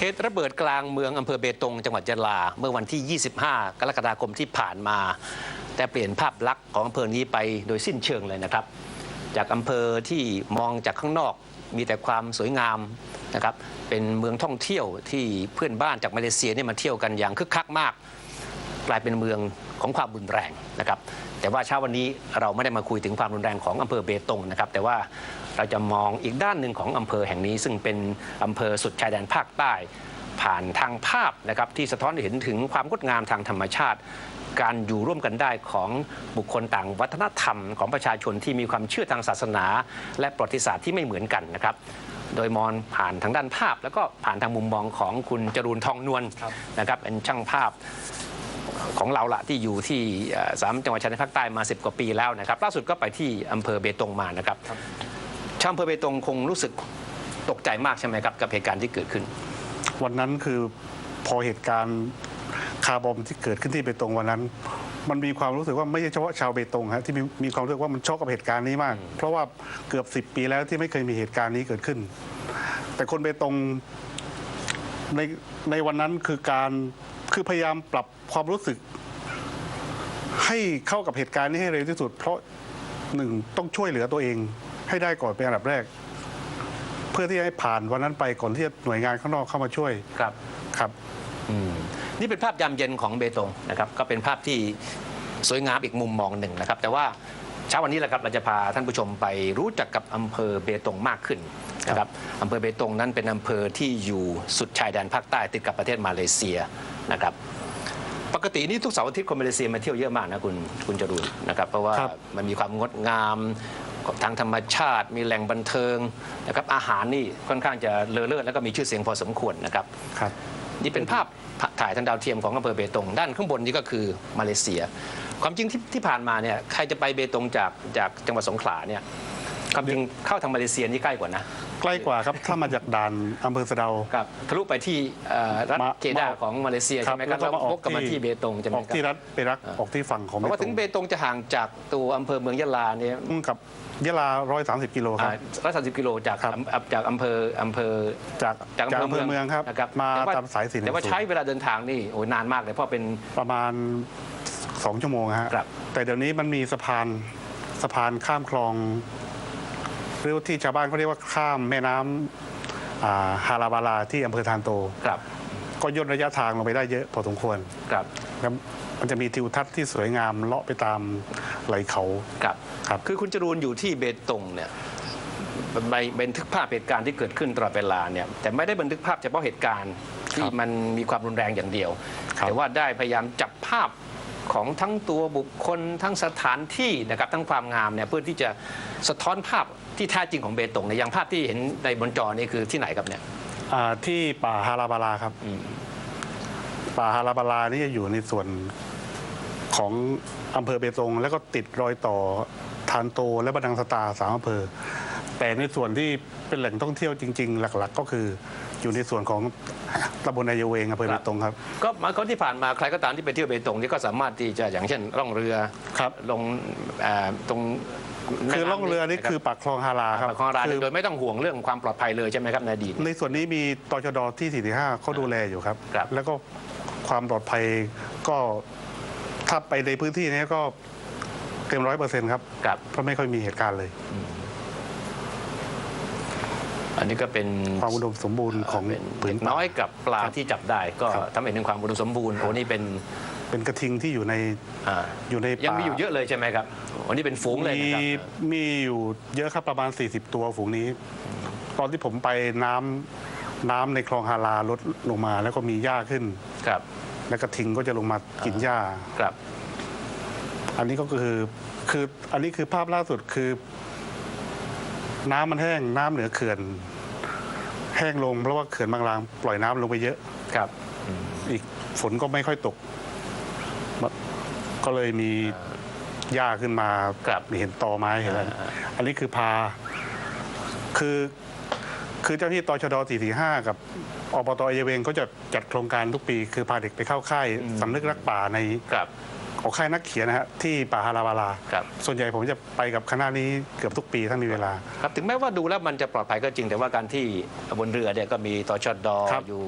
เหตุระเบิดกลางเมืองอำเภอเบตงจังหวัดยะลา เมื่อวันที่ 25 กรกฎาคมที่ผ่านมา แต่เปลี่ยนภาพลักษณ์ของอำเภอนี้ไปโดยสิ้นเชิงเลยนะครับ จากอำเภอที่มองจากข้างนอกมีแต่ความสวยงามนะครับเป็นเมืองท่องเที่ยวที่เพื่อนบ้านจากมาเลเซียเนี่ยมาเที่ยวกันอย่างคึกคักมาก กลายเป็นเมืองของความรุนแรงนะครับ แต่ว่าเช้าวันนี้เราไม่ได้มาคุยถึงความรุนแรงของอำเภอเบตงนะครับ แต่ว่าเราจะมองอีกด้านหนึ่งของอำเภอแห่งนี้ ซึ่งเป็นอำเภอสุดชายแดนภาคใต้ ผ่านทางภาพนะครับที่สะท้อนเห็นถึงความงดงามทางธรรมชาติ การอยู่ร่วมกันได้ของบุคคลต่างวัฒนธรรมของประชาชนที่มีความเชื่อทางศาสนา และประวัติศาสตร์ที่ไม่เหมือนกันนะครับโดยมองผ่านทางด้านภาพ แล้วก็ผ่านทางมุมมองของคุณจรูนทองนวลนะครับเป็นช่างภาพ ของเราละที่อยู่ที่เอ่อสามจังหวัดชายแดนภาคใต้มา 10 กว่าปีแล้วนะครับล่าสุดก็ไปที่อำเภอเบตงมานะครับชาวอำเภอเบตงคงรู้สึกตกใจมากใช่ไหมครับกับเหตุการณ์ที่เกิดขึ้น วันนั้นคือพอเหตุการณ์คาร์บอมที่เกิดขึ้นที่เบตงวันนั้น มันมีความรู้สึกว่าไม่ใช่เฉพาะชาวเบตงฮะที่มีมีความรู้สึกว่ามันช็อกกับเหตุการณ์นี้มาก เพราะว่าเกือบ 10 ปีแล้วที่ไม่เคยมีเหตุการณ์นี้เกิดขึ้น แต่คนเบตงในในวันนั้นคือการ คือพยายามปรับความรู้สึก ให้เข้ากับเหตุการณ์นี้ให้เร็วที่สุด เพราะหนึ่งต้องช่วยเหลือตัวเอง ให้ได้ก่อนเป็นอันดับแรก เพื่อที่ให้ผ่านวันนั้นไปก่อนที่จะหน่วยงานข้างนอกเข้ามาช่วยครับครับอืมนี่เป็นภาพยามเย็นของเบตงนะครับก็เป็นภาพที่สวยงามอีกมุมมองหนึ่งนะครับ แต่ว่าเช้าวันนี้แหละครับเราจะพาท่านผู้ชมไปรู้จักกับอำเภอเบตงมากขึ้นนะครับ อำเภอเบตงนั้นเป็นอำเภอที่อยู่สุดชายแดนภาคใต้ติดกับประเทศมาเลเซียนะครับปกตินี่ทุกเสาร์อาทิตย์คนมาเลเซียมาเที่ยวเยอะมากนะคุณคุณจรูนนะครับเพราะว่าครับมันมีความงดงามทางธรรมชาติ มีแหล่งบันเทิงนะครับอาหารนี่ค่อนข้างจะเลอเลิศแล้วก็มีชื่อเสียงพอสมควรนะครับครับ นี่เป็นภาพถ่ายทางดาวเทียมของอำเภอเบตงด้านข้างบนนี้ก็คือมาเลเซีย ความจริงที่ที่ผ่านมาเนี่ยใครจะไปเบตงจากจากจังหวัดสงขลาเนี่ยความจริงเข้าทางมาเลเซียนี่ใกล้กว่านะ ใกล้กว่าครับ ถ้ามาจากด่านอำเภอสะเดา ครับทะลุไปที่เอ่อรัฐมาเคดาของมาเลเซียครัใช่บไหมครับแล้วก็มาออกวกกลับมาที่ ที่เบตงใช่ไหมออกครับที่รัฐไปรักออกที่ฝั่งของเพราะว่าเบตถึงงเบตงจะห่างจากตัวอำเภอเมืองยะลาเนี่ยอืมกับยะลา 130 กิโลครับร้อยสามสิบกิโลจากครับ อำจากอำเภออำเภอ จากจากจากอำอำเภเภออเมืเมือองงครับ นะครับมาแต่ว่าตามสายสีแต่ว่าใช้เวลาเดินทางนี่โอ้ยนานมากเลยเพราะเป็น ประมาณ 2 ชั่วโมงฮะครับ แต่เดี๋ยวนี้มันมีสะพานสะพานข้ามคลอง หรือที่ชาวบ้านเขาเรียกว่าข้ามแม่น้ำอ่าฮาราบาลาที่อำเภอทานโตครับก็ย่นระยะทางลงไปได้เยอะพอสมควรครับแล้วมันจะมีทิวทัศน์ที่สวยงามเลาะไปตามไหลเขาครับครับ คือคุณจรูนอยู่ที่เบตงเนี่ยไปบันทึกภาพเหตุการณ์ที่เกิดขึ้นตลอดเวลาเนี่ยแต่ไม่ได้บันทึกภาพเฉพาะเหตุการณ์ที่มันมีความรุนแรงอย่างเดียวครับแต่ว่าได้พยายามจับภาพ ของทั้งตัวบุคคลทั้งสถานที่นะครับทั้งความงามเนี่ยเพื่อที่จะสะท้อนภาพที่แท้จริงของเบตงในยอย่างภาพที่เห็นในบนจอนี่คือที่ไหนครับเนี่ยอ่าที่ป่าฮาราบาลาครับ อืมป่าฮาราบาลานี่จะอยู่ในส่วนของอำเภอเบตง แล้วก็ติดรอยต่อทานโตและบันดังสตาสามอำเภอ แต่ในส่วนที่เป็นแหล่งท่องเที่ยวจริง ๆ หลัก ๆ ก็คืออยู่ในส่วนของ ตำบลนายเวงอำเภอเบตงครับ ก็หมายความที่ผ่านมาใครก็ตามที่ไปเที่ยวเบตงนี่ก็สามารถที่จะอย่างเช่นล่องเรือครับลงเอ่อตรงคือล่องเรือนี่คือปากคลองฮาราครับปากคลองราคืโดยไม่ต้องห่วงเรื่องความปลอดภัยเลยใช่ไหมครับในอดีตในส่วนนี้มีตชดที่ 45เขาดูแลอยู่ครับครับ แล้วก็ความปลอดภัยก็ถ้าไปในพื้นที่นี้ก็เต็มร้อยเปอร์เซ็นต์ครับครับเพราะไม่ค่อยมีเหตุการณ์เลย อันนี้ก็เป็นความอุดมสมบูรณ์ของเป็นผืนเด็กป่าน้อยกับปลาครับที่จับได้ ก็ครับทำให้เห็นถึงความอุดมสมบูรณ์โอ้นี่เป็นเป็นกระทิงที่อยู่ในอ่าอยู่ในยังป่ามีอยู่เยอะเลยใช่ไหมครับวันนี้เป็นฝูงเลยมีนะครับมีอยู่เยอะครับประมาณ 40 ตัวฝูงนี้ ตอนที่ผมไปน้ำน้ำในคลองฮาราลดลงมาแล้วก็มีหญ้าขึ้นครับ แล้วกระทิงก็จะลงมากินหญ้าครับ อันนี้ก็คือคืออันนี้คือภาพล่าสุดคือ น้ำมันแห้งน้ำเหนือเขื่อน แห้งลงเพราะว่าเขื่อนบางรางปล่อยน้ำลงไปเยอะครับอีกฝนก็ไม่ค่อยตก ก็เลยมีหญ้าขึ้นมาครับเห็นตอไม้เห็นอะไรอันนี้คือพา คือ คือเจ้าหน้าที่ตชด445 กับอบตเยเวงก็จะจัดโครงการทุกปี คือพาเด็กไปเข้าค่ายสำนึกรักป่าใน ครับออกค่ายนักเขียนนะฮะที่ป่าฮาราบาลา ครับ ส่วนใหญ่ผมจะไปกับคณะนี้เกือบทุกปีถ้ามีเวลา ครับถึงแม้ว่าดูแล้วมันจะปลอดภัยก็จริง แต่ว่าการที่บนเรือเนี่ยก็มีตชดครับอยู่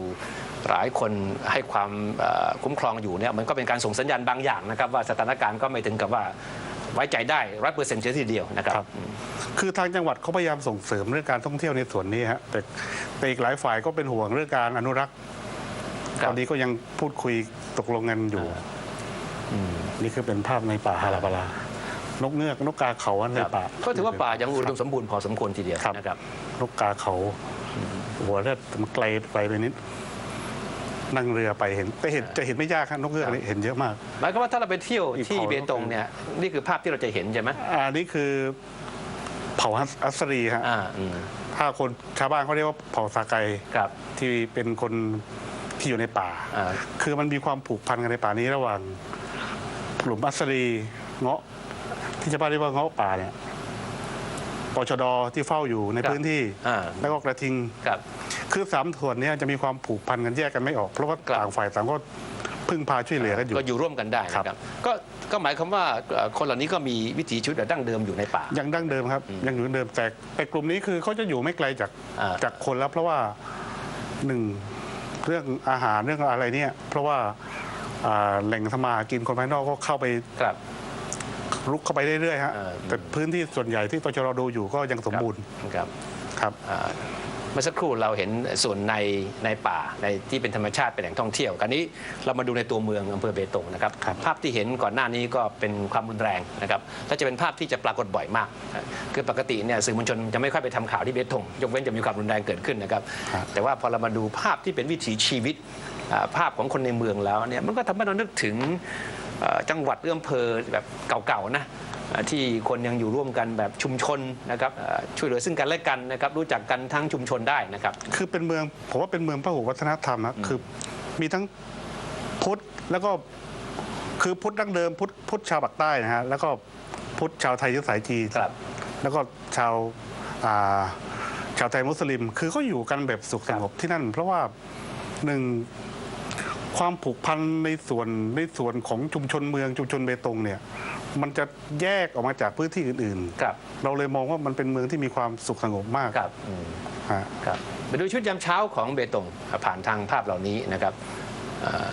หลายคนให้ความเอ่อคุ้มครองอยู่เนี่ยมันก็เป็นการส่งสัญญาณบางอย่างนะครับ ว่าสถานการณ์ก็ไม่ถึงกับว่าไว้ใจได้ร้อยเปอร์เซ็นต์เสียทีเดียวนะครับ ครับ คือทางจังหวัดเขาพยายามส่งเสริมเรื่องการท่องเที่ยวในส่วนนี้ฮะแต่แต่อีกหลายฝ่ายก็เป็นห่วงเรื่องการอนุรักษ์ครับ ตอนนี้ก็ยังพูดคุยตกลงกันอยู่ นี่คือเป็นภาพในป่าฮาราบาลานกเงือกนกกาเขาในป่า ก็ถือว่าป่ายังอุดมสมบูรณ์พอสมควรทีเดียวครับนะครับ นกกาเขา หัวเลือดมันไกลไกลไปนิดนั่งเรือไปเห็นแต่เห็นจะเห็นไม่ยากครับนกเงือกนี่เห็นเยอะมากหมายความว่าถ้าเราไปเที่ยวอีกที่เผ่าเบตงเนี่ยนี่คือภาพที่เราจะเห็นใช่ไหมอันนี้คือเผ่าอัสรีฮะอ่าอืมถ้าคนชาวบ้านเขาเรียกว่าเผ่าสาไกครับที่เป็นคนที่อยู่ในป่าอ่า คือมันมีความผูกพันกันในป่านี้ระหว่าง กลุ่มอัสรีเงาะที่ชาวบ้านเรียกว่าเงาะป่าเนี่ยปชดที่เฝ้าอยู่ในพื้นที่อ่า แล้วก็กระทิง ครับ คือสามส่วนเนี้จะมีความผูกพันกันแยกกันไม่ออก เพราะว่าครับ ต่างฝ่ายต่างก็พึ่งพาช่วยเหลือกันอยู่ ก็อยู่ร่วมกันได้ครับนะครับ ก็ก็หมายความว่าเอ่อคนเหล่านี้ก็มีวิถีชีวิตแบบดั้งเดิมอยู่ในป่า ยังดั้งเดิมครับ ยังอยู่เดิมแต่แต่กลุ่มนี้คือเขาจะอยู่ไม่ไกลจากอ่า จากคนแล้วเพราะว่าหนึ่งเรื่องอาหารเรื่องอะไรเนี่ย เพราะว่าอ่า แหล่งธรรมาหากินคนภายนอกก็เข้าไปครับรุกเข้าไปเรื่อยๆฮะเออ แต่พื้นที่ส่วนใหญ่ที่ตชรดูอยู่ก็ยังสมบูรณ์ครับครับ อ่าเมื่อสักครู่เราเห็นส่วนในในป่าในที่เป็นธรรมชาติเป็นแหล่งท่องเที่ยวคราวนี้เรามาดูในตัวเมืองอำเภอเบตงนะครับ ครับ ภาพที่เห็นก่อนหน้านี้ก็เป็นความรุนแรงนะครับและจะเป็นภาพที่จะปรากฏบ่อยมากนะคือปกติเนี่ยสื่อมวลชนจะไม่ค่อยไปทำข่าวที่เบตงยกเว้นจะมีความรุนแรงเกิดขึ้นนะครับครับแต่ว่าพอเรามาดูภาพที่เป็นวิถีชีวิตอ่า ภาพของคนในเมืองแล้วเนี่ยมันก็ทำให้เรานึกถึงเอ่อจังหวัดเอื้อมเพอแบบเก่าๆนะอ่าที่คนยังอยู่ร่วมกันแบบชุมชนนะครับอ่าช่วยเหลือซึ่งกันและกันนะครับรู้จักกันทั้งชุมชนได้นะครับ คือเป็นเมืองผมว่าเป็นเมืองพหุวัฒนธรรมนะคือมีทั้งพุทธแล้วก็คือพุทธดั้งเดิมพุทธพุทธชาวปากใต้นะฮะแล้วก็พุทธชาวไทยเชื้อสายจีนครับแล้วก็ชาวอ่าชาวไทยมุสลิม คือเขาอยู่กันแบบสุขสงบที่นั่น เพราะว่าหนึ่ง ความผูกพันในส่วนในส่วนของชุมชนเมืองชุมชนเบตงเนี่ยมันจะแยกออกมาจากพื้นที่อื่นครับๆเราเลยมองว่ามันเป็นเมืองที่มีความสุขสงบมากครับอืมฮะ ครับไปดูชุดยามเช้าของเบตงผ่านทางภาพเหล่านี้นะครับเอ่อ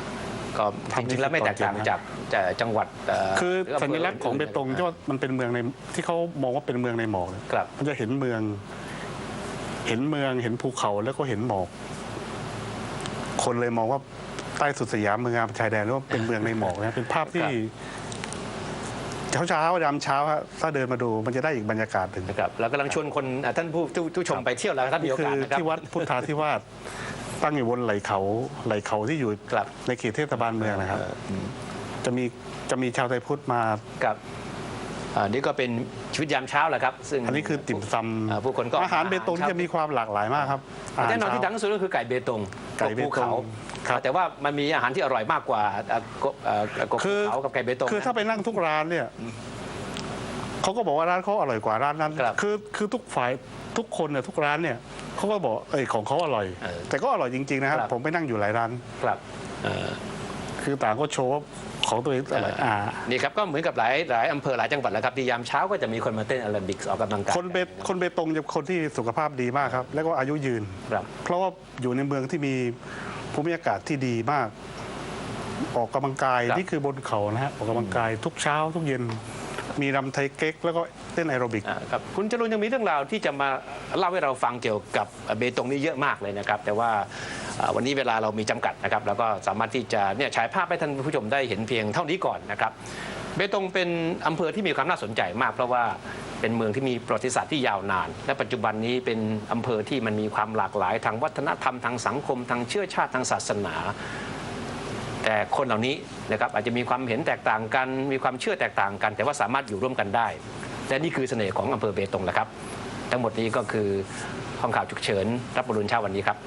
ก็จริงๆแล้วไม่แตกต่างจากจากจังหวัดเคือหอำภสัญลักษณ์ของเบตงที่ว่ามันเป็นเมืองในที่เขามองว่าเป็นเมืองในหมอกเนี่ยครับ มันจะเห็นเมือง เห็นเมืองเห็นภูเขาแล้วก็เห็นหมอก คนเลยมองว่า ใต้สุดสยามเมืองงามชายแดนหรือว่าเป็นเมืองในหมอกนะเป็นภาพที่เช้าเช้าๆยามเช้าฮะถ้าเดินมาดูมันจะได้อีกบรรยากาศหนึ่งนะครับเรากำลังชวนคนอะท่านผู้ผู้ผู้ชมไปเที่ยวแล้วถ้ามีโอคืกาสอนะครับที่วัดพุทธาธิวาสตั้งอยู่บนไหล่เขาไหล่เขาที่อยู่ครับในเขตเทศบาลเมืองนะครับ จะมีจะมีชาวไทยพุทธมาครับอ่านี่ก็เป็นชีวิตยามเช้าแหละครับ ซึ่งอันนี้คือติ่มซอ่าผู้คนก็ำอาหารเบตงที่จะมีความหลากหลายมากครับาหารแน่นอนที่ดังเช้าที่สุดก็คือไก่เบตงไก่เบตงภูเขาครับ แต่ว่ามันมีอาหารที่อร่อยมากกว่าอะกบเอ่อกบคืภูอเขากับไก่เบตงคือถ้านะไปนั่งทุกร้านเนี่ยเขาก็บอกว่าร้านเขาอร่อยกว่าร้านนั้นครับคือคือทุกฝ่ายทุกคนเนี่ยทุกร้านเนี่ยเขาก็บอกเอยของเขาอร่อยเออแต่ก็อร่อยจริงๆนะครับครับผมไปนั่งอยู่หลายร้านครับเอ่อคือต่างก็โชว์ว่าของตัวเองอร่อยอ่านี่ครับก็เหมือนกับหลายหลายอำเภอหลายจังหวัดแหล้วครับที่ยามเช้าก็จะมีคนมาเต้นแอโรบิกส์ออกกำลังกายคนเบตคนเบตงจะคนที่สุขภาพดีมากครับ แล้วก็อายุยืนครับเพราะว่าอยู่ในเมืองที่มี ภูมิอากาศที่ดีมาก ออกกำลังกายครับ นี่คือบนเขานะฮะออกกำลังกายทุกเช้าทุกเย็น มีรำไทยเก๊ก แล้วก็เต้นแอโรบิก อ่าครับคุณจรุนยังมีเรื่องราวที่จะมาเล่าให้เราฟังเกี่ยวกับเบตงนี่เยอะมากเลยนะครับ แต่ว่าอ่าวันนี้เวลาเรามีจำกัดนะครับ แล้วก็สามารถที่จะเนี่ยฉายภาพให้ท่านผู้ชมได้เห็นเพียงเท่านี้ก่อนนะครับ เบตงเป็นอำเภอที่มีความน่าสนใจมาก เพราะว่า เป็นเมืองที่มีประวัติศาสตร์ที่ยาวนาน และปัจจุบันนี้เป็นอำเภอที่มันมีความหลากหลาย ทางวัฒนธรรมทางสังคม ทางเชื้อชาติทางศาสนา แต่คนเหล่านี้นะครับอาจจะมีความเห็นแตกต่างกัน มีความเชื่อแตกต่างกัน แต่ว่าสามารถอยู่ร่วมกันได้ และนี่คือเสน่ห์ของอำเภอเบตงแหละครับ ทั้งหมดนี้ก็คือห้องข่าวฉุกเฉิน รับบรุณเช้าวันนี้ครับ